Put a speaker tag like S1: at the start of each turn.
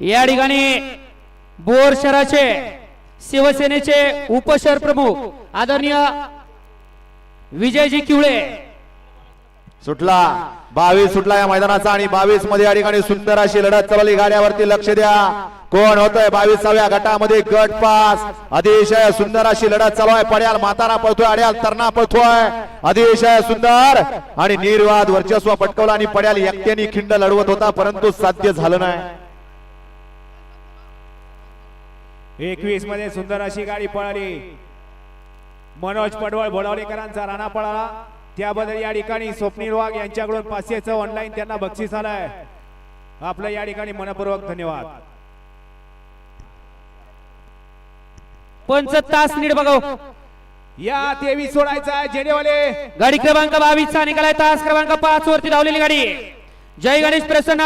S1: या ठिकाणी बोर शहराचे शिवसेनेचे उपशहर प्रमुख आदरणीय विजयजी किवळे.
S2: सुटला बावीस सुटला या मैदानाचा आणि बावीसमध्ये या ठिकाणी सुंदर अशी लढत चालवली गाड्यावरती लक्ष द्या. कोण होतंय? बावीसाव्या गटामध्ये गट पास. अतिशय सुंदर अशी लढत चालू आहे. पड्याल म्हातारा पळतोय अड्याल तरणा पळतोय. अतिशय सुंदर आणि निर्वाद वर्चस्व पटकवला आणि पड्याल एकट्याने खिंड लढवत होता परंतु साध्य झालं नाही.
S3: एकवीसमध्ये सुंदर अशी गाडी पळाली. मनोज पडवळ भोडावलेकरांचा राणा पळाला. त्याबद्दल या ठिकाणी स्वप्नील वाघ यांच्याकडून पाचशेचं ऑनलाईन त्यांना बक्षीस आलंय. आपलं या ठिकाणी मनपूर्वक धन्यवाद.
S1: पंच तास नीट बघाव
S3: या तेवीस सोडायचा आहे जेनेवाले.
S1: गाडी क्रमांक बावीस चा निघालाय. तास क्रमांक पाच वरती धावलेली गाडी. जय गणेश प्रसन्न.